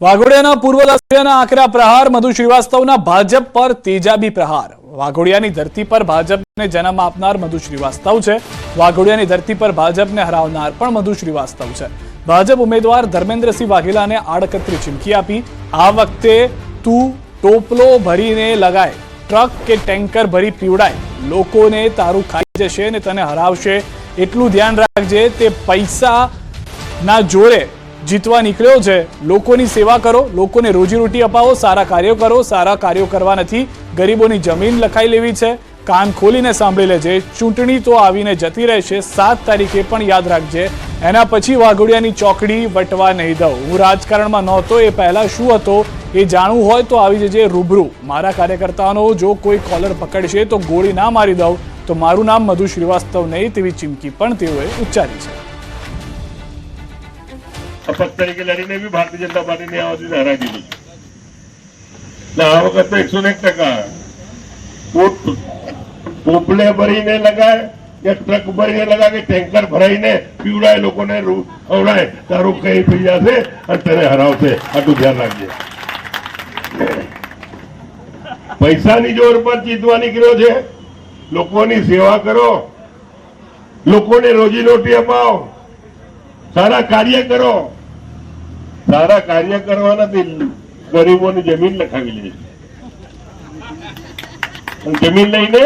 વાઘોડિયાના પૂર્વ ધારાસભ્યના આકરા પ્રહાર, મધુ શ્રીવાસ્તવના ભાજપ પર તેજાબી પ્રહાર. વાઘોડિયાની ધરતી પર ભાજપને જન્મ આપનાર મધુ શ્રીવાસ્તવ છે. વાઘોડિયાની ધરતી પર ભાજપને હરાવનાર પણ મધુ શ્રીવાસ્તવ છે. ભાજપ ઉમેદવાર ધર્મેન્દ્રસિંહ વાઘેલાને આડકતરી ચીમકી આપી. આ વખતે તું ટોપલો ભરીને લગાય, ટ્રક કે ટેન્કર ભરી પીવડાય. લોકોને તારું ખાઈ જશે ને તને હરાવશે. એટલું ધ્યાન રાખજે, તે પૈસા ના જોરે જીતવા નીકળ્યો છે. લોકોની સેવા કરો, લોકોને રોજીરોટી અપાવો, સારા કાર્યો કરો, સારા કાર્યો કરવા નથી. ગરીબોની જમીન લખાઈ લેવી છે. કાન ખોલીને સાંભળી લેજે. ચૂંટણી તો આવીને જતી રહેશે. સાત તારીખે પણ યાદ રાખજે. એના પછી વાઘોડિયાની ચોકડી વટવા નહીં દઉં. હું રાજકારણમાં નહોતો, એ પહેલાં શું હતો એ જાણવું હોય તો આવી જજે રૂબરૂ. મારા કાર્યકર્તાનો જો કોઈ કોલર પકડશે તો ગોળી ના મારી દઉં. તો મારું નામ મધુ શ્રીવાસ્તવ નહીં તેવી ચીમકી પણ તેઓએ ઉચ્ચારી છે. અપક્ષ તરીકે લડીને બી ભારતીય જનતા પાર્ટીની આ વખતે હરાવી દીધું એટલે આ વખત તો એકસો એક ટકા પોપલે ભરીને લગાય કે ટ્રક ભરીને લગાય, કે ટેન્કર ભરાઈને પીવડાય, લોકોને ખવડાય, તારું કઈ થઈ જશે અને તને હરાવશે, આટલું ધ્યાન રાખજે. પૈસાની જોર પર જીતવા નીકળ્યો છે, લોકોની સેવા કરો, લોકોને રોજીરોટી અપાવો, સારા કાર્ય કરો. સારા કાર્ય કરવાનાથી ગરીબોની જમીન લખાવી લે જમીન લઈને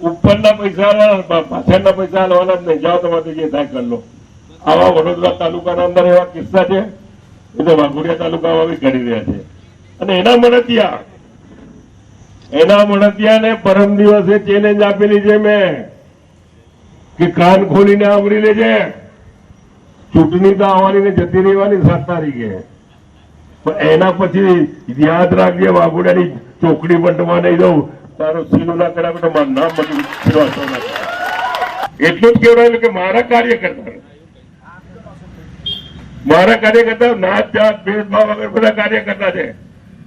ઉપરના પૈસા પાછળના પૈસા લેવાના જ નહીં. જાઓ તમારે જે થાય કરી લો. આવા વડોદરા તાલુકાના અંદર એવા કિસ્સા છે, એ તો વાઘોડિયા તાલુકામાં બી કરી રહ્યા છે. અને એના મળતિયા એના મળતિયાને પરમ દિવસે ચેલેન્જ આપેલી છે મેં, કે કાન ખોલીને આવરી લેજે. ચૂંટણી તો આવવાની ને જતી રહેવાની સાત તારીખે. પણ એના પછી યાદ રાખજે વાઘોડાની ચોકડી બંધવા નહીં દઉં. તારો સીનું ના કરાવે તો મારું નામ બધું. એટલું જ કહેવાયેલું કે મારા કાર્યકર્તા. મારા કાર્યકર્તા નાત, જાત, ભેદભાવ વગર બધા કાર્યકર્તા છે.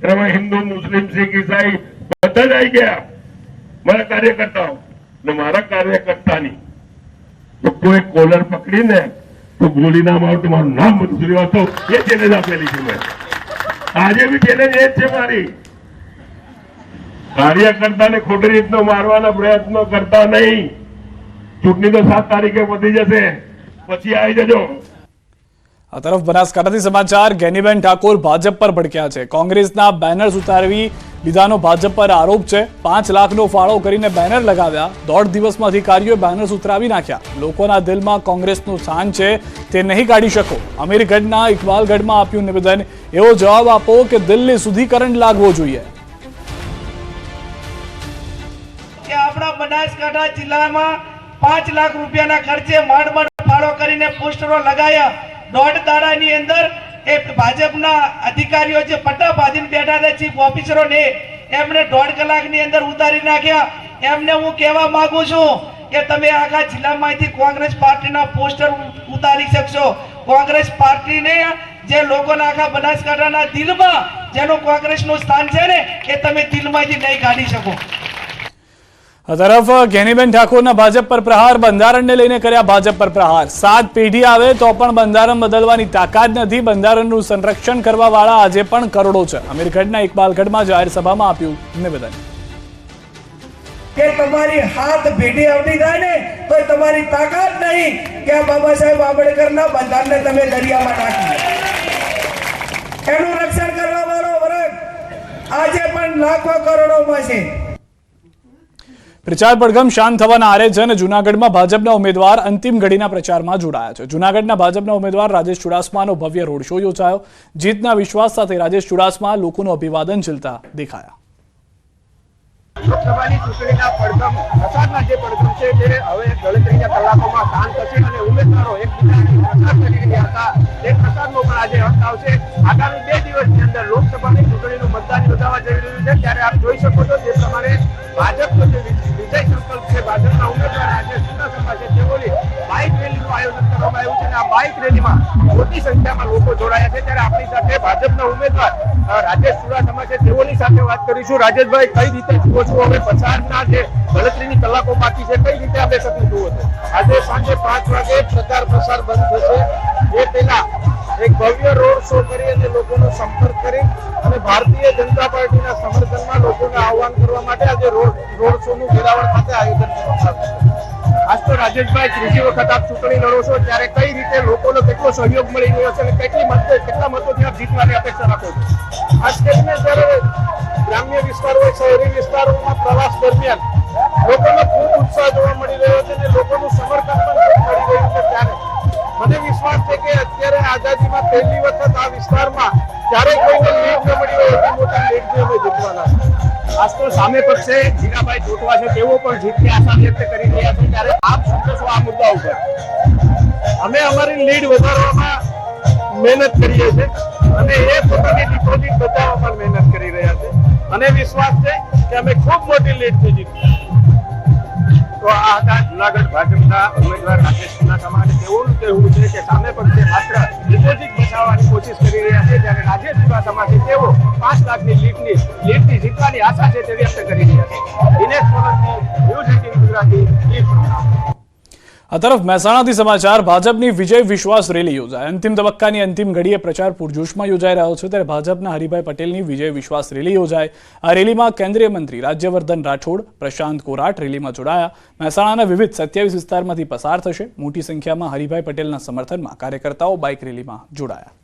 એમાં હિન્દુ, મુસ્લિમ, શીખ, ઈસાઈ બધા જ આવી ગયા. મારા કાર્યકર્તાઓ. ને મારા કાર્યકર્તાની. કોઈ કોલર પકડીને તો ગોળી નામ આવે તો મારું નામ બધું શ્રીવાસ્તવ એ ચેલેન્જ આપેલી છે મેં. આજે બી ચેલેન્જ એ જ છે મારી. કાર્યકર્તાને ખોટી રીતનો મારવાના પ્રયત્નો કરતા નહીં. ચૂંટણી તો સાત તારીખે વધી જશે. પછી આવી જજો. આ તરફ બનાસકાંઠાથી સમાચાર, ગેનીબેન ઠાકોર ભાજપ પર ભડક્યા છે. કોંગ્રેસના બેનર્સ ઉતારવી લીધાનો ભાજપ પર આરોપ છે. પાંચ લાખનો ફાળો કરીને બેનર લગાવ્યા. દોઢ દિવસમાં અધિકારીઓએ બેનર્સ ઉતરાવી નાખ્યા. લોકોના દિલમાં કોંગ્રેસનું સ્થાન છે તે નહીં કાઢી શકો. અમીરગઢના ઇકબાલગઢમાં આપ્યું નિવેદન. એવો જવાબ આપો કે દિલ્હી સુધી કરંટ લાગવો જોઈએ. આપણા બનાસકાંઠા પાંચ લાખ રૂપિયાના ખર્ચે માંડ માંડ ફાળો કરીને પોસ્ટરો લગાયા. દોઢ દાડાની અંદર એ ભાજપના અધિકારીઓ જે પટ્ટા બાંધીને બેઠા હતા ચીફ ઓફિસરોને એમને દોઢ કલાકની અંદર ઉતારી નાખ્યા. એમને હું કહેવા માંગુ છું કે તમે આખા જિલ્લામાંથી કોંગ્રેસ પાર્ટીના પોસ્ટર ઉતારી શકશો. કોંગ્રેસ પાર્ટીને જે લોકોના આખા બનાસકાંઠાના દિલમાં, જેનું કોંગ્રેસનું સ્થાન છે ને, એ તમે દિલમાંથી નહીં કાઢી શકો. આ તરફ ગેનીબેન ઠાકોરના ભાજપ પર પ્રહાર, બંધારણને લઈને કર્યા ભાજપ પર પ્રહાર. સાત પેઢી આવે તો પણ બંધારણ બદલવાની તાકાત નથી. બંધારણનું સંરક્ષણ કરવા વાળા આજે પણ કરોડો છે. અમીરગઢના ઇકબાલગઢમાં જાહેર સભામાં આપ્યું નિવેદન. તમારી હાથ ભેટી આવતી થાય ને તો તમારી તાકાત નહીં કે બાબા સાહેબ આંબેડકરના બંધારણને તમે દરિયામાં નાખી એનું રક્ષણ કરવા વાળો વર્ગ આજે પણ લાખો કરોડોમાં છે. પ્રચાર પડઘમ શાંત થવાના આરે છે અને જૂનાગઢમાં ભાજપના ઉમેદવાર અંતિમ ઘડીના પ્રચારમાં જોડાયા છે. જૂનાગઢના ભાજપના ઉમેદવાર રાજેશ ચુડાસમાનો ભવ્ય રોડ શો યોજાયો. જીતના વિશ્વાસ સાથે રાજેશ ચુડાસમા લોકોનું અભિવાદન ઝીલતા દેખાયા. લોકસભાની ચૂંટણીના પડઘમ પ્રચારના જે પડઘમ છે તે હવે ગણતરીના કલાકોમાં શાંત થશે અને ઉમેદવારો એકબીજાને પ્રસાર કરી રહ્યા હતા. તે પ્રસારનો પણ આજે અંત આવશે. આગામી બે દિવસની અંદર લોકસભાની ચૂંટણીનું મતદાન યોજાવા જઈ રહ્યું છે. ત્યારે આપ જોઈ શકો છો જે પ્રમાણે ભાજપનો જે વિજય સંકલ્પ છે, ભાજપના ઉમેદવાર રાજેશ સભા છે તેઓની બાઇક આયોજન કરવામાં આવ્યું છે અને આ બાઇક રેલીમાં મોટી સંખ્યામાં લોકો જોડાયા છે. ત્યારે આપણી સાથે ભાજપના ઉમેદવાર રાજેશ ચુડાસમા છે. તેઓની સાથે વાત કરીશું. રાજેશભાઈ, કઈ રીતે જુઓ છો હવે પ્રચારના જે ગણતરીની કલાકો બાકી છે, કઈ રીતે આ બેઠકને જુઓ છો? આજે સાંજે પાંચ વાગે પ્રચાર પ્રસાર બંધ થશે. એ પહેલા એક ભવ્ય રોડ શો કરી અને લોકોનો સંપર્ક કરી અને ભારતીય જનતા પાર્ટીના સમર્થનમાં લોકોને આહવાન કરવા માટે આજે રોડ રોડ શો નું વેરાવળ ખાતે આયોજન કરવામાં આવ્યું છે. આજ તો રાજેશભાઈ ત્રીજી વખત આપ ચૂંટણી લડો છો, ત્યારે કઈ રીતે લોકોનો કેટલો સહયોગ મળી રહ્યો છે અને કેટલી મત કેટલા મતોથી આપ જીતવાની અપેક્ષા રાખો છો આ સ્ટેટને જ્યારે ગ્રામ્ય વિસ્તારો શહેરી વિસ્તારોમાં પ્રવાસ દરમિયાન લોકોનો ખૂબ ઉત્સાહ જોવા મળી રહ્યો છે અને લોકોનું સમર્થન પણ મળી રહ્યું છે ત્યારે મને વિશ્વાસ છે કે અત્યારે આઝાદીમાં પહેલી વખત આ વિસ્તારમાં ક્યારેય કોઈને લીડ ન મળી હોય એટલી મોટી લીડ અમે જીતવાના છે. આજ તો સામે પક્ષે જીરાભાઈ ચોટવા છે તેઓ પણ જીતની આશા વ્યક્ત કરી રહ્યા છે. ત્યારે આપ શું કહેશો આ મુદ્દા ઉપર? અમે અમારી લીડ વધારવામાં મહેનત કરીએ છીએ અને એ પોતાની ડિપોઝિટ બચાવવા પણ મહેનત કરી રહ્યા છે અને વિશ્વાસ છે કે અમે ખૂબ મોટી લીડથી જીતશું તો આ જુનાગઢ ભાજપના ઉમેદવાર રાકેશ અને તેઓનું કહેવું છે કે સામે પક્ષે માત્ર ડિપોઝિટ બચાવવાની કોશિશ કરી રહ્યા છે, જ્યારે રાજેશ ચુડાસમાથી તેઓ પાંચ લાખની લીટની લીટની જીતવાની આશા છે તે વ્યક્ત કરી રહ્યા છે. દિનેશ સોલંકી, ન્યૂઝ એટીન ગુજરાતી આ તરફ મહેસાણાથી સમાચાર, ભાજપની વિજય વિશ્વાસ રેલી યોજાય. અંતિમ તબક્કાની અંતિમ ઘડીએ પ્રચાર પૂરજોશમાં યોજાઈ રહ્યો છે, ત્યારે ભાજપના હરિભાઈ પટેલની વિજય વિશ્વાસ રેલી યોજાય. આ રેલીમાં કેન્દ્રીય મંત્રી રાજ્યવર્ધન રાઠોડ, પ્રશાંત કોરાટ રેલીમાં જોડાયા. મહેસાણાના વિવિધ સત્યાવીસ વિસ્તારમાંથી પસાર થશે. મોટી સંખ્યામાં હરિભાઈ પટેલના સમર્થનમાં કાર્યકર્તાઓ બાઇક રેલીમાં જોડાયા.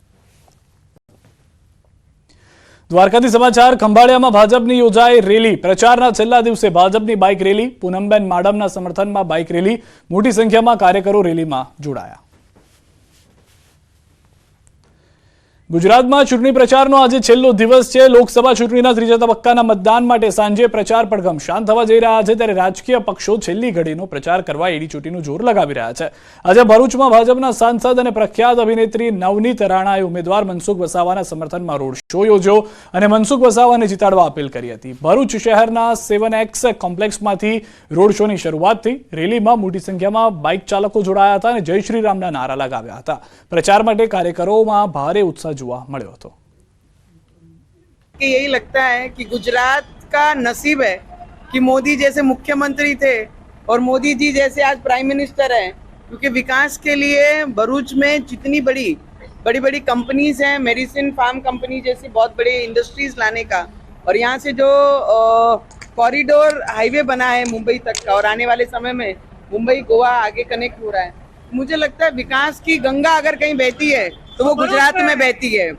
દ્વારકાથી સમાચાર, ખંભાળિયામાં ભાજપની યોજાઈ રેલી. પ્રચારના છેલ્લા દિવસે ભાજપની બાઇક રેલી, પૂનમબેન માડમના સમર્થનમાં બાઇક રેલી, મોટી સંખ્યામાં કાર્યકરો રેલીમાં જોડાયા. ગુજરાતમાં ચૂંટણી પ્રચારનો આજે છેલ્લો દિવસ છે. લોકસભા ચૂંટણીના ત્રીજા તબક્કાના મતદાન માટે સાંજે પ્રચાર પડઘમ શાંત થવા જઈ રહ્યા છે. ત્યારે રાજકીય પક્ષો છેલ્લી ઘડીનો પ્રચાર કરવા એડી ચૂંટણીનું જોર લગાવી રહ્યા છે. આજે ભરૂચમાં ભાજપના સાંસદ અને પ્રખ્યાત અભિનેત્રી નવનીત રાણાએ ઉમેદવાર મનસુખ વસાવાના સમર્થનમાં રોડ શો યોજ્યો અને મનસુખ વસાવાને જીતાડવા અપીલ કરી હતી. ભરૂચ શહેરના સેવન એક્સ કોમ્પ્લેક્સમાંથી રોડ શોની શરૂઆત થઈ રેલીમાં મોટી સંખ્યામાં બાઇક ચાલકો જોડાયા હતા અને જય શ્રી રામના નારા લગાવ્યા હતા. પ્રચાર માટે કાર્યકરોમાં ભારે ઉત્સાહ જોવા મળ્યો હતો कि यही लगता है कि गुजरात का नसीब है कि मोदी जैसे मुख्यमंत्री थे और मोदी जी जैसे आज प्राइम मिनिस्टर हैं क्योंकि विकास के लिए भरूच में जितनी बड़ी बड़ी बड़ी कंपनीज हैं मेडिसिन फार्म कंपनी जैसी बहुत बड़ी इंडस्ट्रीज लाने का और यहाँ से जो कॉरिडोर हाईवे बना है मुंबई तक का और आने वाले समय में मुंबई गोवा आगे कनेक्ट हो रहा है मुझे लगता है विकास की गंगा अगर कहीं बहती है तो वो गुजरात में बहती है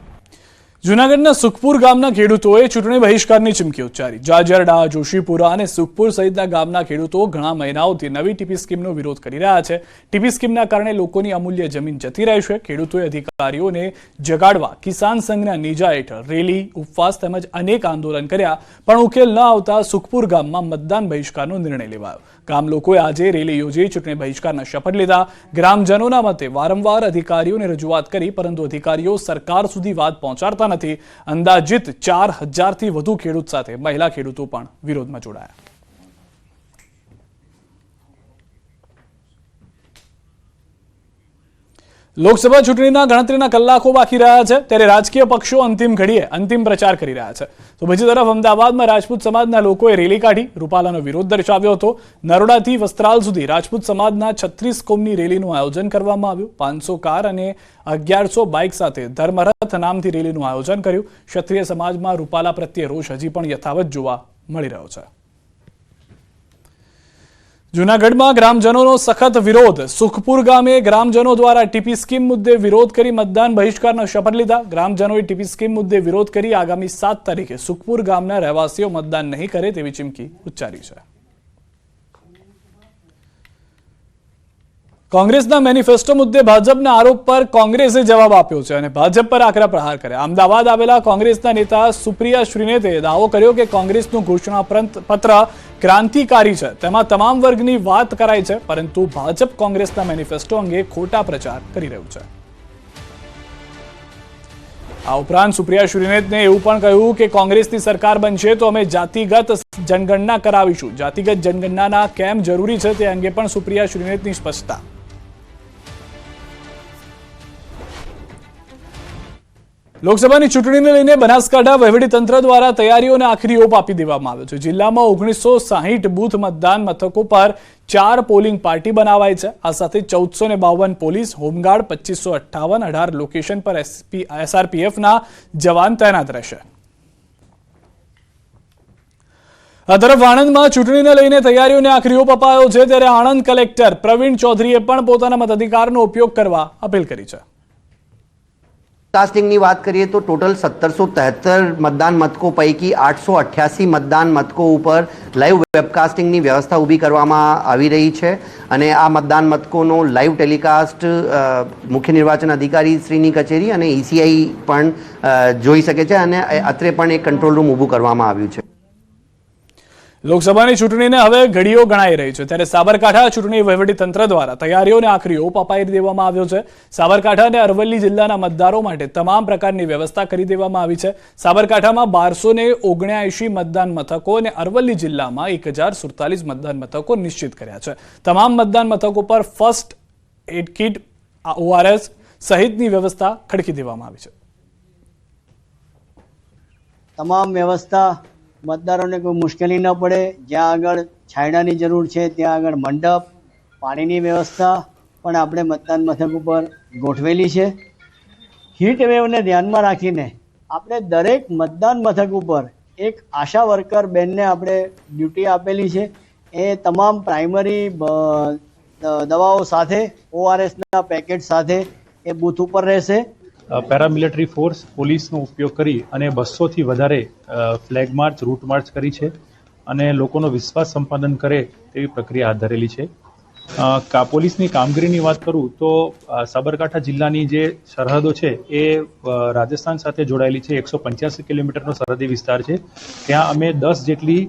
જૂનાગઢના સુખપુર ગામના ખેડૂતોએ ચૂંટણી બહિષ્કારની ચીમકી ઉચ્ચારી જાજરડા જોશીપુરા અને સુખપુર સહિતના ગામના ખેડૂતો ઘણા મહિનાઓથી નવી ટીપી સ્કીમનો વિરોધ કરી રહ્યા છે ટીપી સ્કીમના કારણે લોકોની અમૂલ્ય જમીન જતી રહી છે ખેડૂતોએ અધિકારીઓને જગાડવા કિસાન સંઘના નીજા હેઠળ રેલી ઉપવાસ તેમજ અનેક આંદોલન કર્યા પણ ઉકેલ ન આવતા સુખપુર ગામમાં મતદાન બહિષ્કારનો નિર્ણય લેવાયો ગામ લોકોએ આજે રેલી યોજી, ચૂંટણી બહિષ્કારના શપથ લીધા. ગ્રામજનોના મતે વારંવાર અધિકારીઓને રજૂઆત કરી, પરંતુ અધિકારીઓ સરકાર સુધી વાત પહોંચાડતા નથી. અંદાજિત ચાર હજારથી વધુ ખેડૂત સાથે, મહિલા ખેડૂતો પણ વિરોધમાં જોડાયા. લોકસભા ચૂંટણીના ગણતરીના કલાકો બાકી રહ્યા છે, ત્યારે રાજકીય પક્ષો અંતિમ ઘડીએ અંતિમ પ્રચાર કરી રહ્યા છે. તો બીજી તરફ અમદાવાદમાં રાજપૂત સમાજના લોકોએ રેલી કાઢી, રૂપાલાનો વિરોધ દર્શાવ્યો હતો. નરોડાથી વસ્ત્રાલ સુધી રાજપૂત સમાજના છત્રીસ કોમની રેલીનું આયોજન કરવામાં આવ્યું. પાંચસો કાર અને અગિયારસો બાઇક સાથે ધર્મરથ નામથી રેલીનું આયોજન કર્યું. ક્ષત્રિય સમાજમાં રૂપાલા પ્રત્યે રોષ હજી પણ યથાવત જોવા મળી રહ્યો છે. જૂનાગઢમાં ગ્રામજનોનો સખત વિરોધ. સુખપુર ગામે ગ્રામજનો દ્વારા ટીપી સ્કીમ મુદ્દે વિરોધ કરી મતદાન બહિષ્કારનો શપથ લીધા. ગ્રામજનોએ ટીપી સ્કીમ મુદ્દે વિરોધ કરી આગામી સાત તારીખે સુખપુર ગામના રહેવાસીઓ મતદાન નહીં કરે તેવી ચીમકી ઉચ્ચારી છે. કોંગ્રેસના મેનિફેસ્ટો મુદ્દે ભાજપના આરોપ પર કોંગ્રેસે જવાબ આપ્યો છે અને ભાજપ પર આકરા પ્રહાર કર્યા. અમદાવાદ આવેલા કોંગ્રેસના નેતા સુપ્રિયા શ્રીનેતે દાવો કર્યો કે કોંગ્રેસનું ઘોષણા પત્ર ક્રાંતિકારી છે. તેમાં તમામ વર્ગની વાત કરાય છે, પરંતુ ભાજપ કોંગ્રેસના મેનિફેસ્ટો અંગે ખોટા પ્રચાર કરી રહ્યું છે. આ ઉપરાંત સુપ્રિયા શ્રીનેતને એવું પણ કહ્યું કે કોંગ્રેસની સરકાર બનશે તો અમે જાતિગત જનગણના કરાવીશું. જાતિગત જનગણનાના કેમ જરૂરી છે તે અંગે પણ સુપ્રિયા શ્રીનેતની સ્પષ્ટતા. લોકસભાની ચૂંટણીને લઈને બનાસકાંઠા વહીવટીતંત્ર દ્વારા તૈયારીઓને આખરી ઓપ આપી દેવામાં આવ્યો છે. જિલ્લામાં ઓગણીસો સાહીઠ બૂથ મતદાન મથકો પર ચાર પોલિંગ પાર્ટી બનાવાઈ છે. આ સાથે ચૌદસો ને બાવન પોલીસ, હોમગાર્ડ, પચીસો અઠ્ઠાવન અઢાર લોકેશન પર એસપી, એસઆરપીએફના જવાન તૈનાત રહેશે. આ તરફ આણંદમાં ચૂંટણીને લઈને તૈયારીઓને આખરી ઓપ અપાયો છે. ત્યારે આણંદ કલેક્ટર પ્રવીણ ચૌધરીએ પણ પોતાના મતાધિકારનો ઉપયોગ કરવા અપીલ કરી છે. કાસ્ટિંગની વાત કરીએ તો ટોટલ સત્તરસો તેહત્તર મતદાન મથકો પૈકી આઠસો અઠ્યાસી મતદાન મથકો ઉપર લાઈવ વેબકાસ્ટિંગની વ્યવસ્થા ઊભી કરવામાં આવી રહી છે. અને આ મતદાન મથકોનો લાઈવ ટેલિકાસ્ટ મુખ્ય નિર્વાચન અધિકારી શ્રીની કચેરી અને ઈસીઆઈ પણ જોઈ શકે છે અને અત્રે પણ એક કંટ્રોલ રૂમ ઊભું કરવામાં આવ્યું છે. લોકસભાની ચૂંટણીને હવે ઘડીઓ ગણાઈ રહી છે. ત્યારે સાબરકાંઠા ચૂંટણી વહીવટીતંત્ર દ્વારા તૈયારીઓને આખરી ઓપ અપાઈ દેવામાં આવ્યો છે. સાબરકાંઠા અને અરવલ્લી જિલ્લાના મતદારો માટે તમામ પ્રકારની વ્યવસ્થા કરી દેવામાં આવી છે. સાબરકાંઠામાં બારસો ને ઓગણ્યાએંશી મતદાન મથકો અને અરવલ્લી જિલ્લામાં એક હજાર સુડતાલીસ મતદાન મથકો નિશ્ચિત કર્યા છે. તમામ મતદાન મથકો પર ફર્સ્ટ એડ કિટ ઓઆરએસ સહિતની વ્યવસ્થા ખડકી દેવામાં આવી છે. તમામ વ્યવસ્થા મતદારોને કોઈ મુશ્કેલી ન પડે. જ્યાં આગળ છાંયડાની જરૂર છે, ત્યાં આગળ મંડપ, પાણીની વ્યવસ્થા પણ આપણે મતદાન મથક ઉપર ગોઠવેલી છે. હીટ વેવને ધ્યાનમાં રાખીને આપણે દરેક મતદાન મથક ઉપર એક આશા વર્કર બેનને આપણે ડ્યુટી આપેલી છે. એ તમામ પ્રાઇમરી દવાઓ સાથે, ઓઆરએસના પેકેટ સાથે એ બૂથ ઉપર રહેશે. પેરામિલિટરી ફોર્સ પોલીસનો ઉપયોગ કરી અને બસોથી વધારે ફ્લેગ માર્ચ, રૂટ માર્ચ કરી છે અને લોકોનો વિશ્વાસ સંપાદન કરે તેવી પ્રક્રિયા હાથ ધરેલી છે. કા, પોલીસની કામગીરીની વાત કરું તો સાબરકાંઠા જિલ્લાની જે સરહદો છે એ રાજસ્થાન સાથે જોડાયેલી છે. એકસો પંચ્યાસી કિલોમીટરનો સરહદી વિસ્તાર છે. ત્યાં અમે દસ જેટલી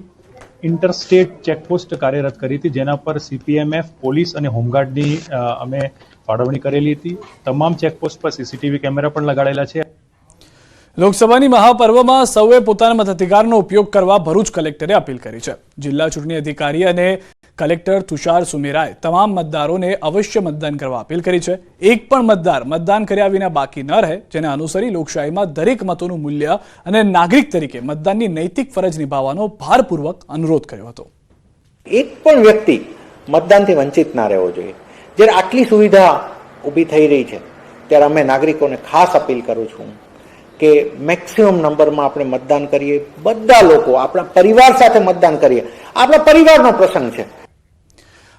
ઇન્ટરસ્ટેટ ચેકપોસ્ટ કાર્યરત કરી હતી, જેના પર સીપીએમએફ પોલીસ અને હોમગાર્ડની અમે ફાળવણી કરેલી હતી. તમામ ચેકપોસ્ટ પર સીસીટીવી કેમેરા પણ લગાડેલા છે. લોકસભાની મહાપર્વમાં સૌએ પોતાના મતાધિકારનો ઉપયોગ કરવા ભરૂચ કલેક્ટરે અપીલ કરી છે. જિલ્લા ચૂંટણી અધિકારી અને કલેક્ટર તુષાર સુમેરાએ તમામ મતદારોને અવશ્ય મતદાન કરવા અપીલ કરી છે. એક પણ મતદાર મતદાન કર્યા વિના બાકી ન રહે જેને અનુસરી લોકશાહીમાં દરેક મતોનું મૂલ્ય અને નાગરિક તરીકે મતદાનની નૈતિક ફરજ નિભાવવાનો ભારપૂર્વક અનુરોધ કર્યો હતો. એક પણ વ્યક્તિ મતદાનથી વંચિત ના રહેવો જોઈએ. જ્યારે આટલી સુવિધા ઊભી થઈ રહી છે, ત્યારે અમે નાગરિકોને ખાસ અપીલ કરું છું કે મેક્સિમમ નંબરમાં આપણે મતદાન કરીએ. બધા લોકો, આપણા પરિવાર સાથે મતદાન કરીએ. આપણા પરિવારનો પ્રસંગ છે.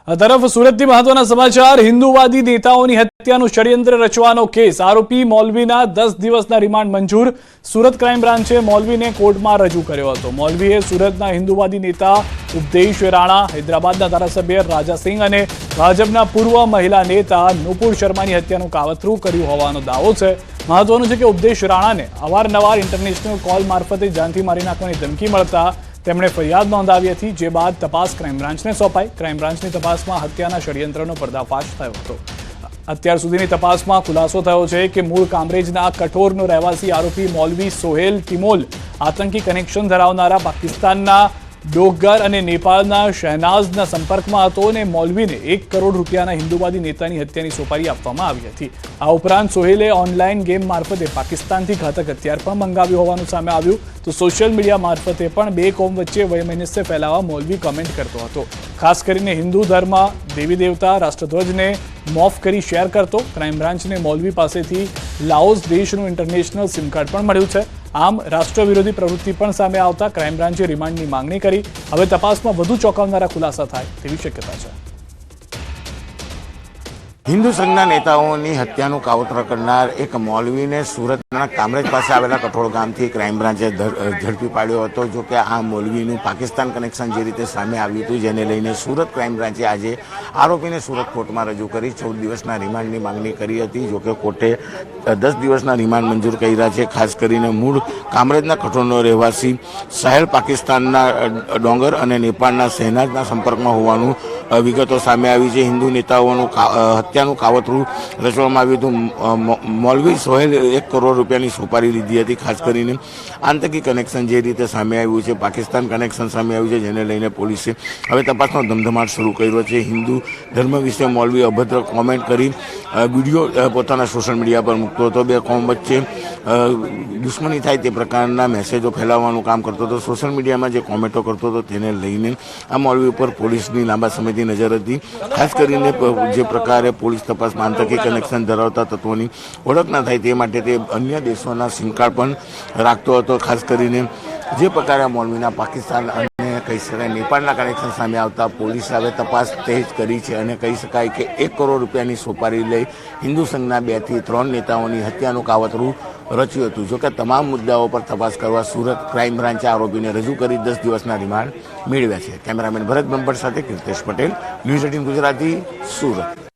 આ તરફ સુરતથી મહત્વના સમાચાર, હિન્દુવાદી નેતાઓની હત્યાનું ષડયંત્ર રચવાનો કેસ. આરોપી મૌલવીના દસ દિવસના રિમાન્ડ મંજૂર. સુરત ક્રાઇમ બ્રાન્ચે મૌલવીને કોર્ટમાં રજૂ કર્યો હતો. મૌલવીએ સુરતના હિન્દુવાદી નેતા ઉપદેશ રાણા, હૈદરાબાદના ધારાસભ્ય રાજાસિંહ અને ભાજપના પૂર્વ મહિલા નેતા નુપુર શર્માની હત્યાનું કાવતરું કર્યું હોવાનો દાવો છે. મહત્વનું છે કે ઉપદેશ રાણાને અવારનવાર ઇન્ટરનેશનલ કોલ મારફતે જાનથી મારી નાખવાની ધમકી મળતા તેમણે ફરિયાદ નોંધાવી હતી, જે બાદ તપાસ ક્રાઇમ બ્રાન્ચને સોંપાઈ. ક્રાઇમ બ્રાન્ચની તપાસમાં હત્યાના ષડયંત્રનો પર્દાફાશ થયો હતો. અત્યાર સુધીની તપાસમાં ખુલાસો થયો છે કે મૂળ કામરેજના કઠોરનો રહેવાસી આરોપી મૌલવી સોહેલ તિમોલ આતંકી કનેક્શન ધરાવનારા પાકિસ્તાનના ડોગર અને નેપાળના શહેનાઝના સંપર્કમાં હતો અને મૌલવીને એક કરોડ રૂપિયાના હિન્દુવાદી નેતાની હત્યાની સોપારી આપવામાં આવી હતી. આ ઉપરાંત સોહેલે ઓનલાઈન ગેમ મારફતે પાકિસ્તાનથી ઘાતક હથિયાર પણ મંગાવ્યું હોવાનું સામે આવ્યું. તો સોશિયલ મીડિયા મારફતે પણ બે કોમ વચ્ચે વયમનસ્ય ફેલાવા મૌલવી કમેન્ટ કરતો હતો. ખાસ કરીને હિન્દુ ધર્મ દેવી દેવતા રાષ્ટ્રધ્વજને મોફ કરી શેર કરતો ક્રાઇમ બ્રાન્ચને મૌલવી પાસેથી લાઓસ દેશનું ઇન્ટરનેશનલ સિમ કાર્ડ પણ મળ્યું છે. આમ રાષ્ટ્ર વિરોધી પ્રવૃત્તિ પણ સામે આવતા ક્રાઇમ બ્રાન્ચે રિમાન્ડની માંગણી કરી. હવે તપાસમાં વધુ ચોંકાવનારા ખુલાસા થાય તેવી શક્યતા છે. હિન્દુ સંઘના નેતાઓની હત્યાનું કાવતર કરનાર એક મૌલવીને સુરતના કામરેજ પાસે આવેલા કઠોળ ગામથી ક્રાઇમ બ્રાન્ચે ઝડપી પાડ્યો હતો. જો કે આ મૌલવીનું પાકિસ્તાન કનેક્શન જે રીતે સામે આવ્યું હતું, જેને લઈને સુરત ક્રાઇમ બ્રાન્ચે આજે આરોપીને સુરત કોર્ટમાં રજૂ કરી, ચૌદ દિવસના રિમાન્ડની માંગણી કરી હતી. જો કે કોર્ટે દસ દિવસના રિમાન્ડ મંજૂર કર્યા છે. ખાસ કરીને મૂળ કામરેજના કઠોળનો રહેવાસી સાહેલ પાકિસ્તાનના ડોંગર અને નેપાળના શહેનાજના સંપર્કમાં હોવાનું વિગતો સામે આવી છે. હિન્દુ નેતાઓનું હત્યાનું કાવતરું રચવામાં આવ્યું હતું. મૌલવી સોહેલ એક કરોડ રૂપિયાની સોપારી લીધી હતી, ખાસ કરીને આંતકી કનેક્શન જે રીતે સામે આવ્યું છે, પાકિસ્તાન કનેક્શન સામે આવ્યું છે, જેને લઈને પોલીસે હવે તપાસનો ધમધમાટ શરૂ કર્યો છે. હિન્દુ ધર્મ વિશે મૌલવી અભદ્ર કોમેન્ટ કરી વીડિયો પોતાના સોશિયલ મીડિયા પર મૂકતો હતો. બે કોમ વચ્ચે દુશ્મની થાય તે પ્રકારના મેસેજો ફેલાવવાનું કામ કરતો હતો. સોશિયલ મીડિયામાં જે કોમેન્ટો કરતો હતો, તેને લઈને આ મૌલવી ઉપર પોલીસની લાંબા સમયથી નજર હતી. ખાસ કરીને જે પ્રકારે પોલીસ તપાસમાં આંતકી કનેક્શન ધરાવતા તત્વોની ઓળખ ના થાય તે માટે તે અન્ય દેશોના સિમ પણ રાખતો હતો. ખાસ કરીને જે પ્રકારે મોલવીના પાકિસ્તાન કહી શકાય નેપાળના કનેક્શન સામે આવતા પોલીસે હવે તપાસ તેજ કરી છે અને કહી શકાય કે એક કરોડ રૂપિયાની સોપારી લઈ હિન્દુ સંઘના બેથી ત્રણ નેતાઓની હત્યાનું કાવતરું રચ્યું હતું. જોકે તમામ મુદ્દાઓ પર તપાસ કરવા સુરત ક્રાઇમ બ્રાન્ચે આરોપીને રજૂ કરી દસ દિવસના રિમાન્ડ મેળવ્યા છે. કેમેરામેન ભરત બંપટ સાથે કીર્તેશ પટેલ, ન્યૂઝ એટીન ગુજરાતી, સુરત.